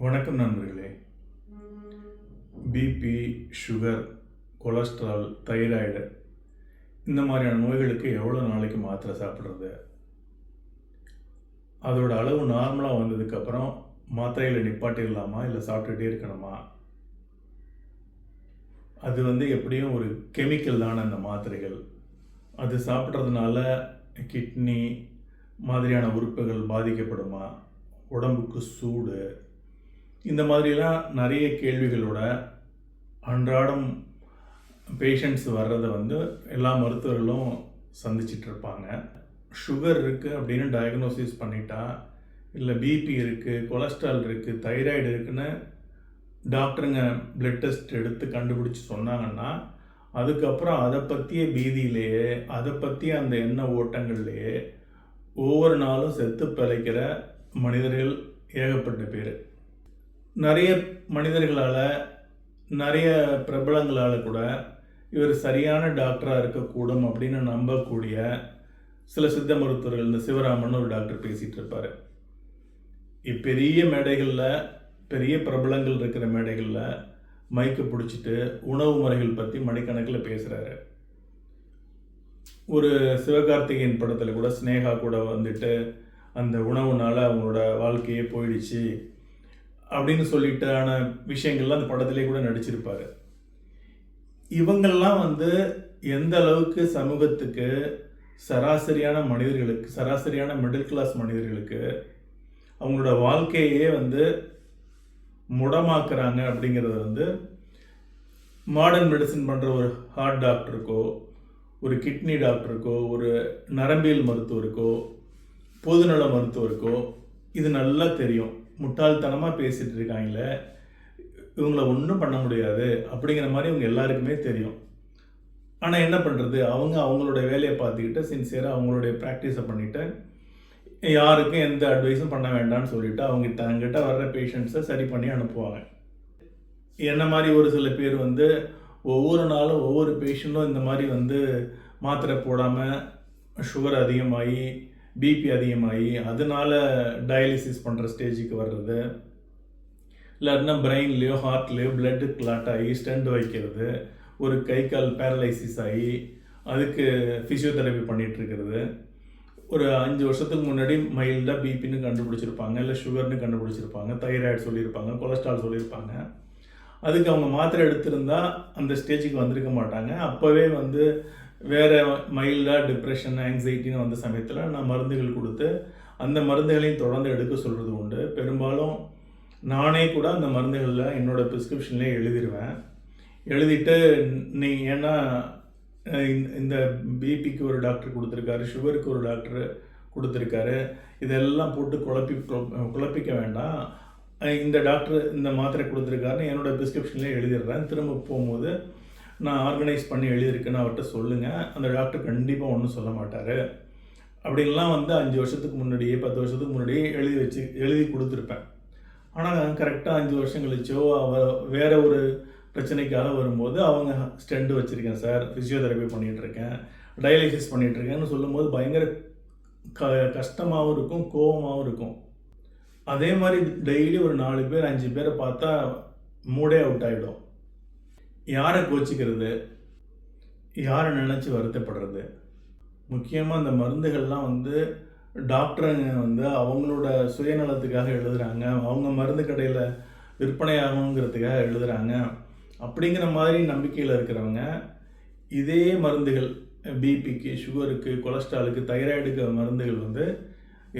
வணக்கம் நண்பர்களே. BP sugar cholesterol thyroid இந்த மாதிரியான நோய்களுக்கு எவ்வளோ நாளைக்கு மாத்திரை சாப்பிட்றது? அதோட அளவு நார்மலாக வந்ததுக்கப்புறம் மாத்திரையில் நிப்பாட்டிடலாமா? இல்லை சாப்பிட்டுட்டே இருக்கணுமா? அது வந்து எப்படியும் ஒரு கெமிக்கல் தானே அந்த மாத்திரைகள். அது சாப்பிட்றதுனால கிட்னி மாதிரியான உறுப்புகள் பாதிக்கப்படுமா? உடம்புக்கு சூடு இந்த மாதிரிலாம் நிறைய கேள்விகளோட அன்றாடம் பேஷண்ட்ஸ் வர்றதை வந்து எல்லா மருத்துவர்களும் சந்திச்சிட்டு இருப்பாங்க. சுகர் இருக்குது அப்படின்னு டயக்னோசிஸ் பண்ணிட்டா இல்லை பிபி இருக்குது கொலஸ்ட்ரால் இருக்குது தைராய்டு இருக்குன்னு டாக்டருங்க பிளட் டெஸ்ட் எடுத்து கண்டுபிடிச்சி சொன்னாங்கன்னா அதுக்கப்புறம் அதை பற்றிய பீதியிலேயே அதை பற்றிய அந்த எண்ண ஓட்டங்கள்லேயே ஒவ்வொரு நாளும் செத்து பிழைக்கிற மனிதர்கள் ஏகப்பட்ட பேர். நிறைய மனிதர்களால் நிறைய பிரபலங்களால் கூட இவர் சரியான டாக்டராக இருக்கக்கூடும் அப்படின்னு நம்பக்கூடிய சில சித்த மருத்துவர்கள் இந்த சிவராமன் ஒரு டாக்டர் பேசிகிட்டு இருப்பார். இப்பெரிய மேடைகளில் பெரிய பிரபலங்கள் இருக்கிற மேடைகளில் மைக்கை பிடிச்சிட்டு உணவு முறைகள் பற்றி மணிக்கணக்கில் பேசுகிறாரு ஒரு சிவகார்த்திகேயன் படத்தில் கூட ஸ்னேகா கூட வந்துட்டு அந்த உணவுனால் அவங்களோட வாழ்க்கையே போயிடுச்சு. அப்படின்னு சொல்லிட்டான விஷயங்கள்லாம் அந்த படத்திலே கூட நடிச்சிருப்பாரு. இவங்கள்லாம் வந்து எந்த அளவுக்கு சமூகத்துக்கு சராசரியான மனிதர்களுக்கு சராசரியான மிடில் கிளாஸ் மனிதர்களுக்கு அவங்களோட வாழ்க்கையே வந்து முடமாக்குறாங்க அப்படிங்கிறத வந்து மாடர்ன் மெடிசன் பண்ணுற ஒரு ஹார்ட் டாக்டருக்கோ ஒரு கிட்னி டாக்டருக்கோ ஒரு நரம்பியல் மருத்துவருக்கோ பொதுநல மருத்துவருக்கோ இது நல்லா தெரியும். முட்டாள்தனமாக பேசிகிட்டு இருக்காங்களே இவங்கள ஒன்றும் பண்ண முடியாது அப்படிங்கிற மாதிரி இவங்க எல்லாருக்குமே தெரியும். ஆனால் என்ன பண்ணுறது அவங்க அவங்களோட வேலையை பார்த்துக்கிட்டு சின்சியராக அவங்களுடைய ப்ராக்டிஸை பண்ணிவிட்டு யாருக்கும் எந்த அட்வைஸும் பண்ண வேண்டாம்னு சொல்லிவிட்டு அவங்க தங்கிட்ட வர்ற பேஷண்ட்ஸை சரி பண்ணி அனுப்புவாங்க. என்ன மாதிரி ஒரு சில பேர் வந்து ஒவ்வொரு நாளும் ஒவ்வொரு பேஷண்ட்டும் இந்த மாதிரி வந்து மாத்திரை போடாமல் சுகர் அதிகமாகி பிபி அதிகமாகி அதனால டயாலிசிஸ் பண்ணுற ஸ்டேஜுக்கு வர்றது. இல்லைன்னா பிரெயின்லேயோ ஹார்ட்லேயோ பிளட்டு கிளாட் ஆகி ஸ்டெண்ட் வைக்கிறது. ஒரு கை கால் பேரலைசிஸ் ஆகி அதுக்கு ஃபிசியோதெரப்பி பண்ணிகிட்ருக்கிறது ஒரு அஞ்சு வருஷத்துக்கு முன்னாடி மைல்டாக பிபின்னு கண்டுபிடிச்சிருப்பாங்க இல்லை சுகர்னு கண்டுபிடிச்சிருப்பாங்க தைராய்டு சொல்லியிருப்பாங்க கொலஸ்ட்ரால் சொல்லியிருப்பாங்க. அதுக்கு அவங்க மாத்திரை எடுத்திருந்தா அந்த ஸ்டேஜுக்கு வந்திருக்க மாட்டாங்க. அப்போவே வந்து வேறு மைல்டாக டிப்ரெஷன் ஆங்ஸைட்டின்னு வந்த சமயத்தில் நான் மருந்துகள் கொடுத்து அந்த மருந்துகளையும் தொடர்ந்து எடுக்க சொல்கிறது உண்டு. பெரும்பாலும் நானே கூட அந்த மருந்துகளில் என்னோடய ப்ரிஸ்கிரிப்ஷன்லேயே எழுதிடுவேன் எழுதிட்டு நீ ஏன்னா இந்த பிபிக்கு ஒரு டாக்டர் கொடுத்துருக்காரு சுகருக்கு ஒரு டாக்டர் கொடுத்துருக்காரு இதெல்லாம் போட்டு குழப்பி குழப்பிக்க வேண்டாம். இந்த டாக்டர் இந்த மாத்திரை கொடுத்துருக்காருன்னு என்னோடய ப்ரிஸ்கிரிப்ஷன்லேயே எழுதிடுறேன். திரும்ப போகும்போது நான் ஆர்கனைஸ் பண்ணி எழுதியிருக்கேன்னு அவர்கிட்ட சொல்லுங்கள் அந்த டாக்டர் கண்டிப்பாக ஒன்றும் சொல்ல மாட்டார். அப்படின்லாம் வந்து அஞ்சு வருஷத்துக்கு முன்னாடியே பத்து வருஷத்துக்கு முன்னாடியே எழுதி வச்சு எழுதி கொடுத்துருப்பேன். ஆனால் கரெக்டாக அஞ்சு வருஷம் கழிச்சோ அவ வேற ஒரு பிரச்சனைக்காக வரும்போது அவங்க ஸ்டெண்டு வச்சுருக்கேன் சார். ஃபிசியோதெரப்பி பண்ணிகிட்ருக்கேன் டயாலிசிஸ் பண்ணிகிட்ருக்கேன்னு சொல்லும்போது பயங்கர க கஷ்டமாகவும் இருக்கும் கோபமாகவும் இருக்கும். அதே மாதிரி டெய்லி ஒரு நாலு பேர் அஞ்சு பேரை பார்த்தா மூடே அவுட் ஆகிடும் யாரை கோச்சிக்கிறது? யாரை நினச்சி வருத்தப்படுறது? முக்கியமாக அந்த மருந்துகள்லாம் வந்து டாக்டருங்க வந்து அவங்களோட சுயநலத்துக்காக எழுதுகிறாங்க அவங்க மருந்து கடையில் விற்பனையாகணுங்கிறதுக்காக எழுதுகிறாங்க அப்படிங்கிற மாதிரி நம்பிக்கையில் இருக்கிறவங்க இதே மருந்துகள் பிபிக்கு சுகருக்கு கொலஸ்ட்ராலுக்கு தைராய்டுக்கு மருந்துகள் வந்து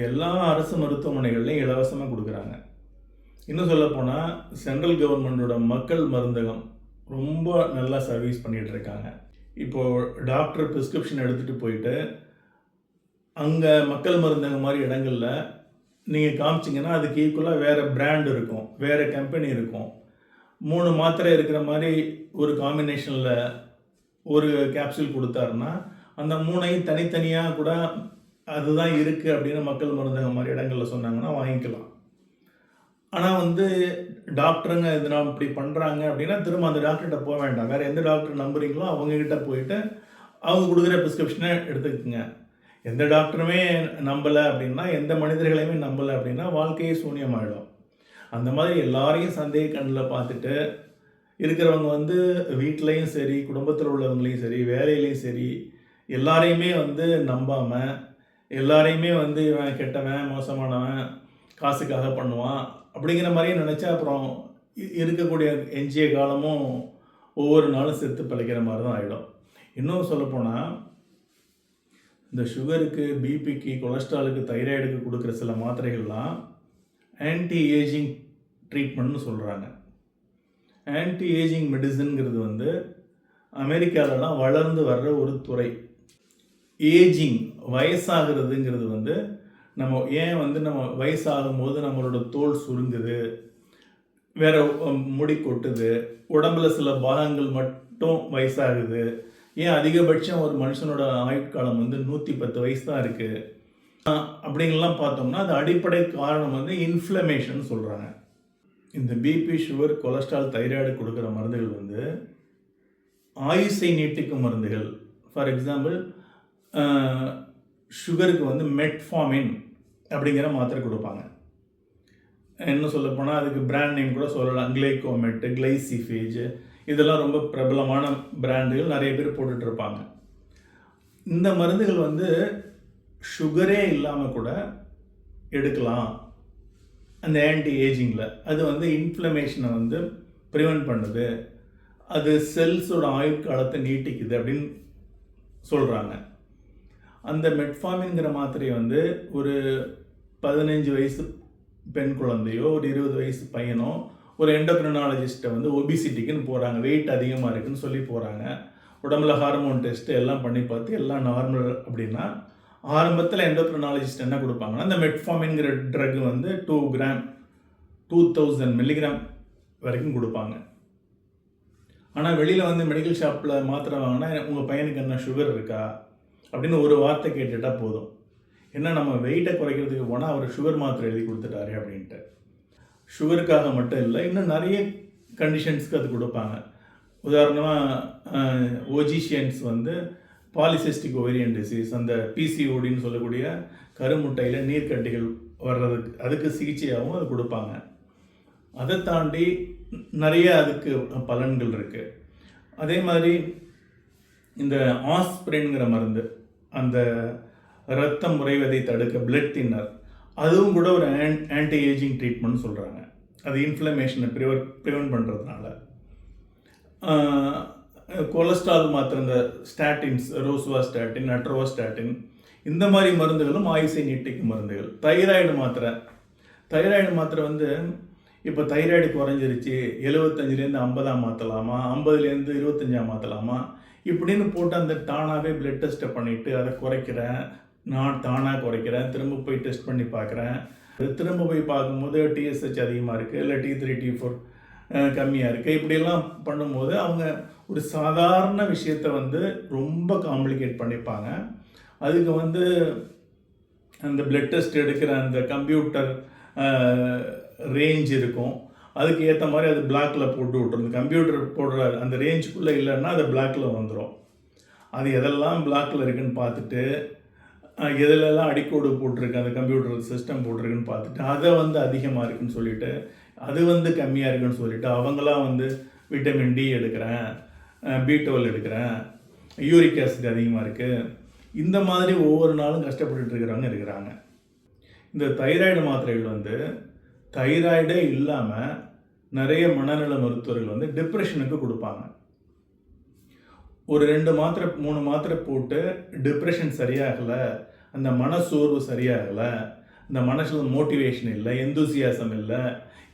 எல்லா அரசு மருத்துவமனைகள்லையும் இலவசமாக கொடுக்குறாங்க. இன்னும் சொல்லப்போனால் சென்ட்ரல் கவர்மெண்டோட மக்கள் மருந்தகம் ரொம்ப நல்லா சர்வீஸ் பண்ணிகிட்டு இருக்காங்க இப்போது டாக்டர் ப்ரிஸ்கிரிப்ஷன் எடுத்துகிட்டு போயிட்டு அங்கே மக்கள் மருந்தகம் மாதிரி இடங்களில் நீங்கள் காமிச்சிங்கன்னா அதுக்கு ஈக்குவலாக வேறு பிராண்ட் இருக்கும் வேறு கம்பெனி இருக்கும். மூணு மாத்திரை இருக்கிற மாதிரி ஒரு காம்பினேஷனில் ஒரு கேப்சூல் கொடுத்தாருன்னா அந்த மூணையும் தனித்தனியாக கூட அதுதான் இருக்குது அப்படின்னு மக்கள் மருந்தகம் மாதிரி இடங்களில் சொன்னாங்கன்னா வாங்கிக்கலாம். ஆனால் வந்து டாக்டருங்க இது நான் இப்படி பண்ணுறாங்க அப்படின்னா திரும்ப அந்த டாக்டர்கிட்ட போக வேண்டாம். வேறு எந்த டாக்டர் நம்புறீங்களோ அவங்கக்கிட்ட போயிட்டு அவங்க கொடுக்குற ப்ரிஸ்கிரிப்ஷனை எடுத்துக்கோங்க. எந்த டாக்டருமே நம்பலை அப்படின்னா எந்த மனிதர்களையுமே நம்பலை அப்படின்னா வாழ்க்கையே சூன்யமாயிடும். அந்த மாதிரி எல்லாரையும் சந்தேக கண்ணில் பார்த்துட்டு இருக்கிறவங்க வந்து வீட்லேயும் சரி குடும்பத்தில் உள்ளவங்களையும் சரி வேலையிலையும் சரி எல்லாரையுமே வந்து நம்பாமல் எல்லாரையுமே வந்து இவன் கெட்டவன் மோசமானவன் காசுக்காக பண்ணுவான் அப்படிங்கிற மாதிரியே நினச்சா அப்புறம் இருக்கக்கூடிய எஞ்சிய காலமும் ஒவ்வொரு நாளும் செத்து பிழைக்கிற மாதிரி தான் ஆகிடும் இன்னும் சொல்லப்போனால் இந்த சுகருக்கு பிபிக்கு கொலஸ்ட்ராலுக்கு தைராய்டுக்கு கொடுக்குற சில மாத்திரைகள்லாம் ஆன்டி ஏஜிங் ட்ரீட்மெண்ட்னு சொல்கிறாங்க ஆன்டி ஏஜிங் மெடிசன்கிறது வந்து அமெரிக்காவிலலாம் வளர்ந்து வர்ற ஒரு துறை. ஏஜிங் வயசாகிறதுங்கிறது வந்து நம்ம ஏன் வந்து நம்ம வயசாகும் போது நம்மளோட தோல் சுருங்குது வேற முடி கொட்டுது உடம்புல சில பாகங்கள் மட்டும் வயசாகுது ஏன் அதிகபட்சம் ஒரு மனுஷனோட ஆயுட்காலம் வந்து நூற்றி பத்து வயசு தான் இருக்குது அப்படிங்கலாம் பார்த்தோம்னா அது அடிப்படை காரணம் வந்து இன்ஃப்ளமேஷன் சொல்கிறாங்க இந்த பிபி சுகர் கொலஸ்ட்ரால் தைராய்டு கொடுக்குற மருந்துகள் வந்து ஆயுசை நீட்டிக்கும் மருந்துகள். ஃபார் எக்ஸாம்பிள் சுகருக்கு வந்து மெட்ஃபாமின் அப்படிங்கிற மாத்திரை கொடுப்பாங்க. இன்னும் சொல்லப்போனால் அதுக்கு பிராண்ட் நேம் கூட சொல்லலாம். கிளைகோமெட்டு கிளைசிஃபேஜ் இதெல்லாம் ரொம்ப பிரபலமான பிராண்டுகள் நிறைய பேர் போட்டுட்ருப்பாங்க. இந்த மருந்துகள் வந்து சுகரே இல்லாமல் கூட எடுக்கலாம். அந்த ஆன்டி ஏஜிங்கில் அது வந்து இன்ஃப்ளமேஷனை வந்து ப்ரிவென்ட் பண்ணுது. அது செல்ஸோட ஆயுட்காலத்தை நீட்டிக்குது அப்படின்னு சொல்கிறாங்க அந்த மெட்ஃபார்மிங்கிற மாத்திரையை வந்து ஒரு பதினஞ்சு வயசு பெண் குழந்தையோ ஒரு இருபது வயசு பையனோ ஒரு எண்டோக்ரினாலஜிஸ்ட்டை வந்து ஒபிசிட்டிக்குன்னு போகிறாங்க வெயிட் அதிகமாக இருக்குதுன்னு சொல்லி போகிறாங்க உடம்புல ஹார்மோன் டெஸ்ட்டு எல்லாம் பண்ணி பார்த்து எல்லாம் நார்மல் அப்படின்னா ஆரம்பத்தில் எண்டோக்ரினாலஜிஸ்ட் என்ன கொடுப்பாங்கன்னா அந்த மெட்ஃபாமின்கிற ட்ரக் வந்து two gram two thousand milligram வரைக்கும் கொடுப்பாங்க. ஆனால் வெளியில் வந்து மெடிக்கல் ஷாப்பில் மாத்திரை வாங்கினா உங்கள் பையனுக்கு என்ன சுகர் இருக்கா? அப்படின்னு ஒரு வார்த்தை கேட்டுட்டால் போதும். என்ன நம்ம வெயிட்டை குறைக்கிறதுக்கு போனால் அவர் சுகர் மாத்திரை எழுதி கொடுத்துட்டாரு அப்படின்ட்டு. சுகருக்காக மட்டும் இல்லை இன்னும் நிறைய கண்டிஷன்ஸ்க்கு அது கொடுப்பாங்க. உதாரணமாக ஓஜிஷியன்ஸ் வந்து பாலிசிஸ்டிக் ஓவேரியன் டிசீஸ் அந்த பிசிஓடின்னு சொல்லக்கூடிய கருமுட்டையில் நீர்க்கட்டிகள் வர்றதுக்கு அதுக்கு சிகிச்சையாகவும் அது கொடுப்பாங்க. அதை தாண்டி நிறைய அதுக்கு பலன்கள் இருக்குது அதே மாதிரி இந்த ஆஸ்பிரின்ங்கிற மருந்து அந்த ரத்தம் உறைவதை தடுக்க பிளட் தின்னர் அதுவும் கூட ஒரு ஆன்டி ஏஜிங் ட்ரீட்மெண்ட் சொல்கிறாங்க அது இன்ஃப்ளமேஷனை ப்ரிவர் ப்ரிவென்ட் பண்ணுறதுனால கொலஸ்ட்ரால் மாத்திரை இந்த statins rosuvastatin atorvastatin இந்த மாதிரி மருந்துகளும் ஆயுசை நீட்டிக்கும் மருந்துகள். தைராய்டு மாத்திரை. தைராய்டு மாத்திரை வந்து இப்போ தைராய்டு குறைஞ்சிருச்சு. எழுபத்தஞ்சிலேருந்து ஐம்பதாம் மாற்றலாமா ஐம்பதுலேருந்து இருபத்தஞ்சா மாற்றலாமா இப்படின்னு போட்டு அந்த தானாகவே பிளட் டெஸ்ட்டை பண்ணிவிட்டு அதை குறைக்கிறேன். நான் தானாக குறைக்கிறேன். திரும்ப போய் டெஸ்ட் பண்ணி பார்க்குறேன். திரும்ப போய் பார்க்கும்போது டிஎஸ்ஹெச் அதிகமாக இருக்குது இல்லை டி த்ரீ டி ஃபோர் கம்மியாக இருக்குது இப்படியெல்லாம் பண்ணும்போது அவங்க ஒரு சாதாரண விஷயத்தை வந்து ரொம்ப காம்ப்ளிகேட் பண்ணிப்பாங்க. அதுக்கு வந்து அந்த பிளட் டெஸ்ட் எடுக்கிற அந்த கம்ப்யூட்டர் ரேஞ்ச் இருக்கும். அதுக்கு ஏற்ற மாதிரி அது பிளாக்ல போட்டு விட்டுரும். கம்ப்யூட்டர் போடுற அந்த ரேஞ்சுக்குள்ளே இல்லைன்னா அது பிளாக்ல வந்துடும் அது எதெல்லாம் பிளாக்ல இருக்குன்னு பார்த்துட்டு இதிலெல்லாம் அடிக்கோடு போட்டிருக்கு அந்த கம்ப்யூட்டர் சிஸ்டம் போட்டிருக்குன்னு பார்த்துட்டு அதை வந்து அதிகமாக இருக்குன்னு சொல்லிட்டு அது வந்து கம்மியாக இருக்குன்னு சொல்லிட்டு அவங்களாம் வந்து விட்டமின் டி எடுக்கிறேன் பி டுவெல் எடுக்கிறேன் யூரிக் ஆசிட் அதிகமாக இருக்குது இந்த மாதிரி ஒவ்வொரு நாளும் கஷ்டப்பட்டு இருக்கிறவங்க இருக்கிறாங்க. இந்த தைராய்டு மாத்திரைகள் வந்து தைராய்டே இல்லாமல் நிறைய மனநல மருத்துவர்கள் வந்து டிப்ரெஷனுக்கு கொடுப்பாங்க. ஒரு ரெண்டு மாத்திரை மூணு மாத்திரை போட்டு டிப்ரெஷன் சரியாகலை அந்த மனசோர்வு சரியாகலை இந்த மனசில் மோட்டிவேஷன் இல்லை எந்தூசியாசம் இல்லை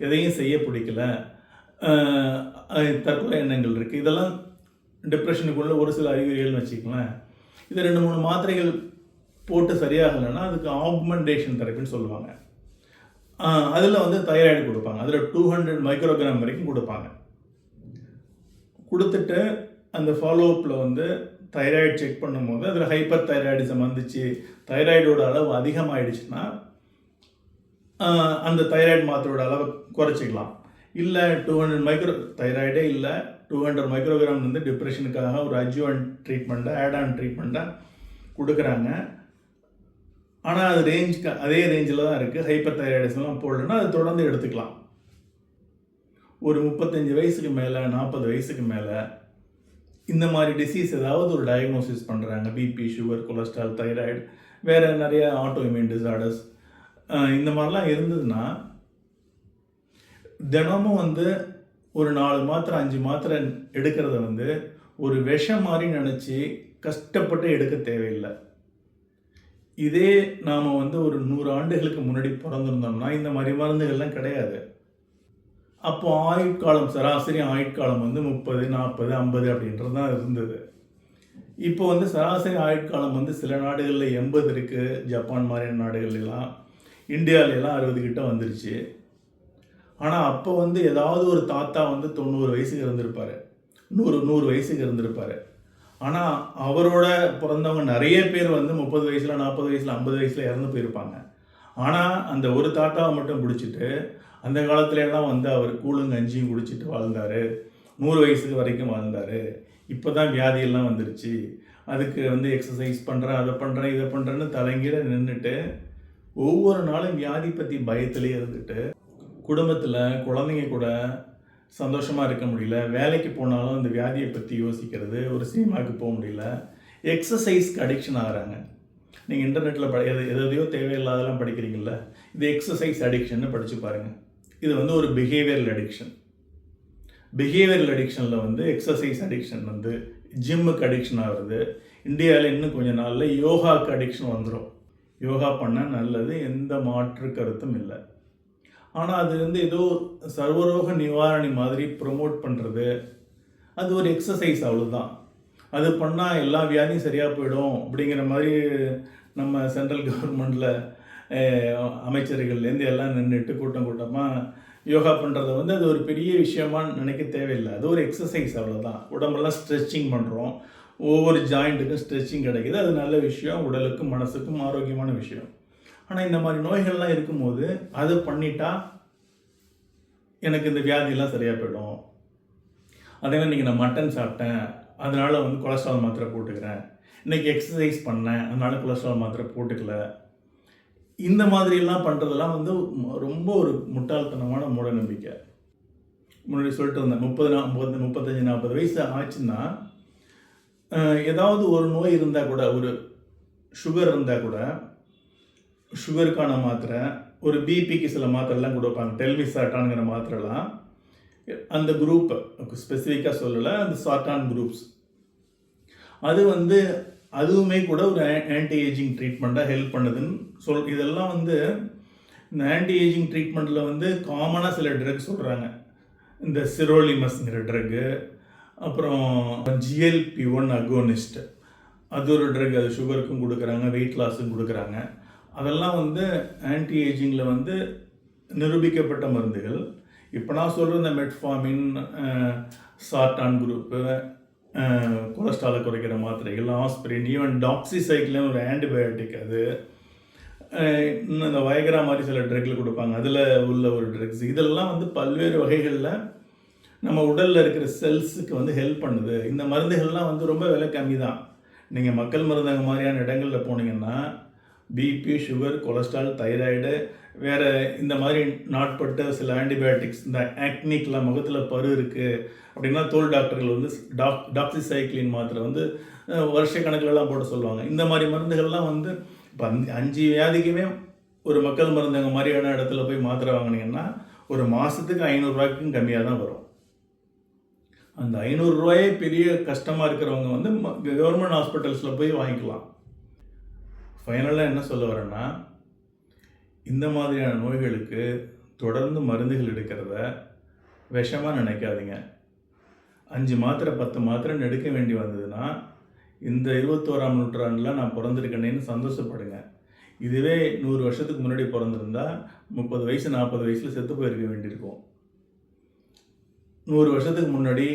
எதையும் செய்ய பிடிக்கல தற்கொலை எண்ணங்கள் இருக்குது இதெல்லாம் டிப்ரெஷனுக்குள்ள ஒரு சில அறிகுறிகள்னு வச்சுக்கலாம் இது ரெண்டு மூணு மாத்திரைகள் போட்டு சரியாகலைன்னா அதுக்கு ஆக்மெண்டேஷன் தெரப்பின்னு சொல்லுவாங்க. அதில் வந்து தைராய்டு கொடுப்பாங்க. அதில் டூ ஹண்ட்ரட் மைக்ரோகிராம் வரைக்கும் கொடுப்பாங்க. கொடுத்துட்டு அந்த ஃபாலோஅப்பில் வந்து தைராய்டு செக் பண்ணும்போது அதில் ஹைப்பர் தைராய்டிசம் வந்துச்சு. தைராய்டோட அளவு அதிகமாகிடுச்சுன்னா அந்த தைராய்டு மாத்திரையோட அளவை குறைச்சிக்கலாம். இல்லை டூ ஹண்ட்ரட் மைக்ரோ தைராய்டே இல்லை டூ ஹண்ட்ரட் மைக்ரோகிராம் வந்து டிப்ரெஷனுக்காக ஒரு அஜுவன் ட்ரீட்மெண்ட்டை ஆட் ஆன் ட்ரீட்மெண்ட்டை கொடுக்குறாங்க. ஆனால் அது ரேஞ்சுக்கு அதே ரேஞ்சில் தான் இருக்குது ஹைப்பர் தைராய்டிசம்லாம் போடலன்னா அது தொடர்ந்து எடுத்துக்கலாம். ஒரு முப்பத்தஞ்சு வயசுக்கு மேலே நாற்பது வயசுக்கு மேலே இந்த மாதிரி டிசீஸ் ஏதாவது ஒரு டயக்னோசிஸ் பண்ணுறாங்க பிபி சுகர் கொலஸ்ட்ரால் தைராய்டு வேறு நிறைய ஆட்டோஇம்யூன் டிசார்டர்ஸ் இந்த மாதிரிலாம் இருந்ததுன்னா தினமும் வந்து ஒரு நாலு மாத்திரை அஞ்சு மாத்திரை எடுக்கிறத வந்து ஒரு விஷம் மாதிரி நினச்சி கஷ்டப்பட்டு எடுக்க தேவையில்லை. இதே நாம் வந்து ஒரு நூறு ஆண்டுகளுக்கு முன்னாடி பிறந்திருந்தோம்னா இந்த மாதிரி மருந்துகள்லாம் கிடையாது. அப்போ ஆயுட்காலம் சராசரி ஆயுட்காலம் வந்து முப்பது நாற்பது ஐம்பது அப்படின்றது தான் இருந்தது. இப்போ வந்து சராசரி ஆயுட்காலம் வந்து சில நாடுகளில் எண்பது இருக்குது ஜப்பான் மாதிரியான நாடுகள்லாம் இந்தியாவிலலாம் அறுபது கிட்ட வந்துருச்சு. ஆனால் அப்போ வந்து ஏதாவது ஒரு தாத்தா வந்து தொண்ணூறு வயசுக்கு இருந்திருப்பார் நூறு நூறு வயசுக்கு இருந்திருப்பார் ஆனால் அவரோட பிறந்தவங்க நிறைய பேர் வந்து முப்பது வயசில் நாற்பது வயசில் ஐம்பது வயசில் இறந்து போயிருப்பாங்க. ஆனால் அந்த ஒரு தாத்தாவை மட்டும் பிடிச்சிட்டு அந்த காலத்துலலாம் வந்து அவர் கூழும் கஞ்சியும் குடிச்சிட்டு வாழ்ந்தார். நூறு வயசுக்கு வரைக்கும் வாழ்ந்தார். இப்போ தான் வியாதியெல்லாம் வந்துருச்சு. அதுக்கு வந்து எக்ஸசைஸ் பண்ணுறேன் அதை பண்ணுறேன் இதை பண்ணுறேன்னு தலைங்கீழ நின்றுட்டு ஒவ்வொரு நாளும் வியாதி பற்றி பயத்திலே இருந்துட்டு குடும்பத்தில் குழந்தைங்க கூட சந்தோஷமாக இருக்க முடியல. வேலைக்கு போனாலும் அந்த வியாதியை பற்றி யோசிக்கிறது ஒரு சினிமாவுக்கு போக முடியல. எக்ஸசைஸ்க்கு அடிக்ஷன் ஆகிறாங்க. நீங்கள் இன்டர்நெட்டில் படி எது எதையோ தேவையில்லாதெல்லாம் படிக்கிறீங்கள இது எக்ஸசைஸ் அடிக்ஷன்னு படித்து பாருங்கள் இது வந்து ஒரு பிஹேவியரல் அடிக்ஷன் பிஹேவியரல் அடிக்ஷனில் வந்து எக்ஸசைஸ் அடிக்ஷன் வந்து ஜிம்முக்கு அடிக்ஷன் ஆகுது. இந்தியாவில் இன்னும் கொஞ்ச நாளில் யோகாவுக்கு அடிக்ஷன் வந்துடும் யோகா பண்ணால் நல்லது எந்த மாற்று கருத்தும் இல்லை. ஆனால் அது வந்து ஏதோ சர்வரோக நிவாரணி மாதிரி ப்ரொமோட் பண்ணுறது அது ஒரு எக்ஸசைஸ் அவ்வளோதான் அது பண்ணால் எல்லா வியாதியும் சரியாக போயிடும் அப்படிங்கிற மாதிரி நம்ம சென்ட்ரல் கவர்மெண்ட்டில் அமைச்சர்கள்லேருந்து எல்லாம் நின்றுட்டு கூட்டம் கூட்டமாக யோகா பண்ணுறத வந்து அது ஒரு பெரிய விஷயமா நினைக்க தேவையில்லை. அது ஒரு எக்ஸசைஸ் அவ்வளோதான் உடம்பெல்லாம் ஸ்ட்ரெச்சிங் பண்ணுறோம் ஒவ்வொரு ஜாயிண்ட்டுக்கும் ஸ்ட்ரெச்சிங் கிடைக்குது. அது நல்ல விஷயம். உடலுக்கும் மனசுக்கும் ஆரோக்கியமான விஷயம். ஆனால் இந்த மாதிரி நோய்கள்லாம் இருக்கும்போது அது பண்ணிட்டா எனக்கு இந்த வியாதியெல்லாம் சரியாக போயிடும். அதே மாதிரி இன்றைக்கி நான் மட்டன் சாப்பிட்டேன். அதனால் வந்து கொலஸ்ட்ரால் மாத்திரை போட்டுக்கிறேன். இன்றைக்கி எக்ஸசைஸ் பண்ணேன். அதனால் கொலஸ்ட்ரால் மாத்திரை போட்டுக்கல. இந்த மாதிரியெல்லாம் பண்ணுறதெல்லாம் வந்து ரொம்ப ஒரு முட்டாள்தனமான மூட நம்பிக்கை முன்னாடி சொல்லிட்டு இருந்தேன் முப்பது நாற்பது முப்பத்தஞ்சு நாற்பது வயசு ஆச்சுன்னா ஏதாவது ஒரு நோய் இருந்தால் கூட ஒரு சுகர் இருந்தால் கூட சுகருக்கான மாத்திரை ஒரு பிபிக்கு சில மாத்திரைலாம் கொடுப்பாங்க. டெல்வி சாட்டானுங்கிற மாத்திரைலாம். அந்த குரூப் ஸ்பெசிஃபிக்காக சொல்லலை அந்த சாட்டான் குரூப்ஸ் அது வந்து அதுவுமே கூட ஒரு ஆன்டி ஏஜிங் ட்ரீட்மெண்ட்டாக ஹெல்ப் பண்ணுதுன்னு சொல் இதெல்லாம் வந்து இந்த ஆன்டி ஏஜிங் ட்ரீட்மெண்ட்டில் வந்து காமனாக சில ட்ரக் சொல்கிறாங்க இந்த சிரோலிமஸ்ங்கிற ட்ரக்கு அப்புறம் ஜிஎல்பி ஒன் அகோனிஸ்ட் அது ஒரு ட்ரக் அது சுகருக்கும் கொடுக்குறாங்க வெயிட் லாஸுக்கும் கொடுக்குறாங்க. அதெல்லாம் வந்து ஆன்டி ஏஜிங்கில் வந்து நிரூபிக்கப்பட்ட மருந்துகள். இப்போ நான் சொல்கிற இந்த மெட்ஃபாமின் சார்டான் குரூப்பு கொலஸ்ட்ராலை குறைக்கிற மாத்திரைகள் ஆஸ்பிரின் ஈவன் டாக்ஸிசைக்கிள்னு ஒரு ஆன்டிபயோட்டிக் அது. இன்னும் இந்த வயகரா மாதிரி சில ட்ரக்கில் கொடுப்பாங்க. அதில் உள்ள ஒரு ட்ரக்ஸ் இதெல்லாம் வந்து பல்வேறு வகைகளில் நம்ம உடலில் இருக்கிற செல்ஸுக்கு வந்து ஹெல்ப் பண்ணுது. இந்த மருந்துகள்லாம் வந்து ரொம்ப விலை கம்மி தான் நீங்கள் மக்கள் மருந்தக மாதிரியான இடங்களில் போனீங்கன்னா பிபி சுகர் கொலஸ்ட்ரால் தைராய்டு வேறு இந்த மாதிரி நாட்பட்ட சில ஆன்டிபயோட்டிக்ஸ் இந்த ஆக்னிக்கெலாம் முகத்தில் பரு இருக்குது அப்படின்னா தோல் டாக்டர்கள் வந்து டாக் டாக்ஸிசைக்ளின் மாத்திரை வந்து வருஷ கணக்கிலலாம் போட சொல்லுவாங்க. இந்த மாதிரி மருந்துகள்லாம் வந்து இப்போ அஞ்சு அஞ்சு வியாதிக்குமே ஒரு மக்கள் மருந்தக மாதிரியான இடத்துல போய் மாத்திரை வாங்கினீங்கன்னா ஒரு மாதத்துக்கு ஐநூறுரூவாய்க்கும் கம்மியாக தான் வரும். அந்த ஐநூறுரூவாயே பெரிய கஷ்டமாக இருக்கிறவங்க வந்து கவர்மெண்ட் ஹாஸ்பிட்டல்ஸில் போய் வாங்கிக்கலாம். ஃபைனலாக என்ன சொல்ல வரேன்னா இந்த மாதிரியான நோய்களுக்கு தொடர்ந்து மருந்துகள் எடுக்கிறத விஷமாக நினைக்காதீங்க. அஞ்சு மாத்திரை பத்து மாத்திரைன்னு எடுக்க வேண்டி வந்ததுன்னா இந்த இருபத்தோராம் நூற்றாண்டில் நான் பிறந்திருக்கேனேன்னு சந்தோஷப்படுங்க. இதுவே நூறு வருஷத்துக்கு முன்னாடி பிறந்திருந்தா முப்பது வயசு நாற்பது வயசில் செத்து போயிருக்க வேண்டியிருக்கும். நூறு வருஷத்துக்கு முன்னாடி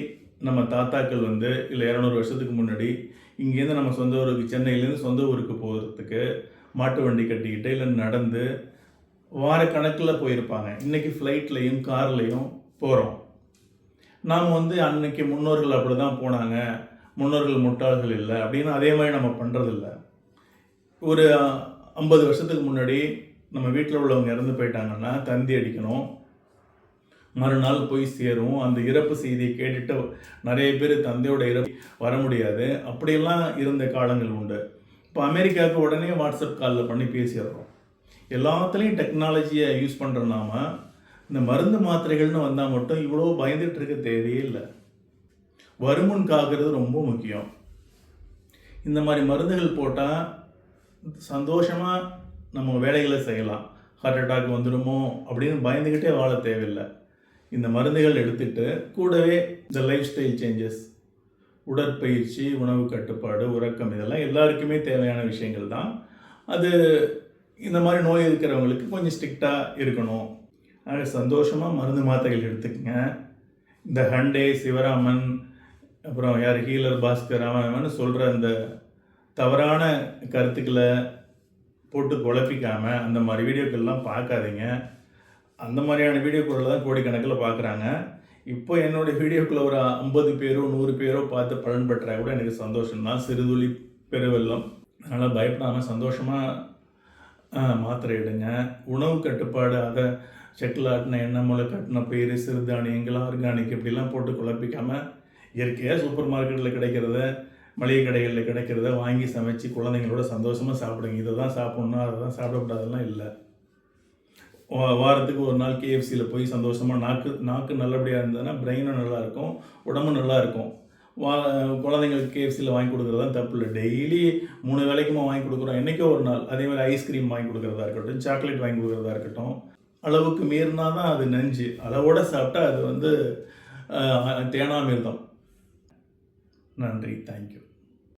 நம்ம தாத்தாக்கள் வந்து இல்லை இரநூறு வருஷத்துக்கு முன்னாடி இங்கேருந்து நம்ம சொந்த ஊருக்கு சென்னையிலேருந்து சொந்த ஊருக்கு போகிறதுக்கு மாட்டு வண்டி கட்டிக்கிட்டு இல்லை நடந்து வாரக்கணக்கில் போயிருப்பாங்க. இன்றைக்கி ஃப்ளைட்லேயும் கார்லேயும் போகிறோம் நாம் வந்து அன்னைக்கு முன்னோர்கள் அப்படி தான் போனாங்க. முன்னோர்கள் முட்டாள்கள் இல்லை அப்படின்னு அதே மாதிரி நம்ம பண்ணுறதில்ல ஒரு ஐம்பது வருஷத்துக்கு முன்னாடி நம்ம வீட்டில் உள்ளவங்க இறந்து போயிட்டாங்கன்னா தந்தி அடிக்கணும். மறுநாள் போய் சேரும். அந்த இறப்பு செய்தியை கேட்டுட்டு நிறைய பேர் தந்தையோட இறப்பு வர முடியாது. அப்படியெல்லாம் இருந்த காலங்கள் உண்டு. இப்போ அமெரிக்காவுக்கு உடனே வாட்ஸ்அப் காலில் பண்ணி பேசிடுறோம். எல்லாத்துலேயும் டெக்னாலஜியை யூஸ் பண்ணுற நாம இந்த மருந்து மாத்திரைகள்னு வந்தால் மட்டும் இவ்வளோ பயந்துட்டு இருக்க தேவையே இல்லை. வருமுன் காக்கிறது ரொம்ப முக்கியம். இந்த மாதிரி மருந்துகள் போட்டால் சந்தோஷமாக நம்ம வேலைகளை செய்யலாம். ஹார்ட் அட்டாக் வந்துடுமோ அப்படின்னு பயந்துக்கிட்டே வாழ தேவையில்லை. இந்த மருந்துகள் எடுத்துட்டு கூடவே இந்த லைஃப் ஸ்டைல் சேஞ்சஸ் உடற்பயிற்சி உணவு கட்டுப்பாடு உறக்கம் இதெல்லாம் எல்லாருக்குமே தேவையான விஷயங்கள் தான். அது இந்த மாதிரி நோய் இருக்கிறவங்களுக்கு கொஞ்சம் ஸ்ட்ரிக்டாக இருக்கணும். ஆக சந்தோஷமாக மருந்து மாத்திரைகள் எடுத்துக்கங்க. இந்த ஹண்டே சிவராமன் அப்புறம் யார் ஹீலர் பாஸ்கர் அவன் அவன் சொல்கிற அந்த தவறான கருத்துக்களை போட்டு குழப்பிக்காமல் அந்த மாதிரி வீடியோக்கள்லாம் பார்க்காதீங்க. அந்த மாதிரியான வீடியோக்களை தான் கோடிக்கணக்கில் பார்க்குறாங்க. இப்போ என்னுடைய வீடியோக்குள்ள ஒரு ஐம்பது பேரோ நூறு பேரோ பார்த்து பலன் பெற்றா கூட எனக்கு சந்தோஷம் தான் சிறுதுளி பெருவெல்லம் அதனால் பயப்படாமல் சந்தோஷமாக மாத்திரை எடுங்க. உணவு கட்டுப்பாடு அதை செட்டிலாட்டின ஆட்டின எண்ணெய் முளை கட்டின பயிர் சிறுதானியங்கள் ஆர்கானிக் இப்படிலாம் போட்டு குழப்பிக்காமல் இயற்கையாக சூப்பர் மார்க்கெட்டில் கிடைக்கிறத மளிகை கடைகளில் கிடைக்கிறத வாங்கி சமைச்சு குழந்தைங்களோட சந்தோஷமாக சாப்பிடுங்க. இதை தான் சாப்பிட்ணும் அதை தான் சாப்பிடக்கூடாதெல்லாம் இல்லை வாரத்துக்கு ஒரு நாள் கேஎஃப்சியில் போய் சந்தோஷமாக நாக்கு நாக்கு நல்லபடியாக இருந்ததுன்னா பிரெயினும் நல்லாயிருக்கும் உடம்பும் நல்லாயிருக்கும் குழந்தைங்களுக்கு கேஎஃப்சியில் வாங்கி கொடுக்குறது தான் தப்பு இல்லை. டெய்லி மூணு வேலைக்குமா வாங்கி கொடுக்குறோம். என்றைக்கோ ஒரு நாள். அதே மாதிரி ஐஸ்கிரீம் வாங்கி கொடுக்குறதா இருக்கட்டும் சாக்லேட் வாங்கி கொடுக்குறதா இருக்கட்டும் அளவுக்கு மீறினா தான் அது நஞ்சு. அளவோட சாப்பிட்டா அது வந்து தேனாமிர்தம் நன்றி. தேங்க்யூ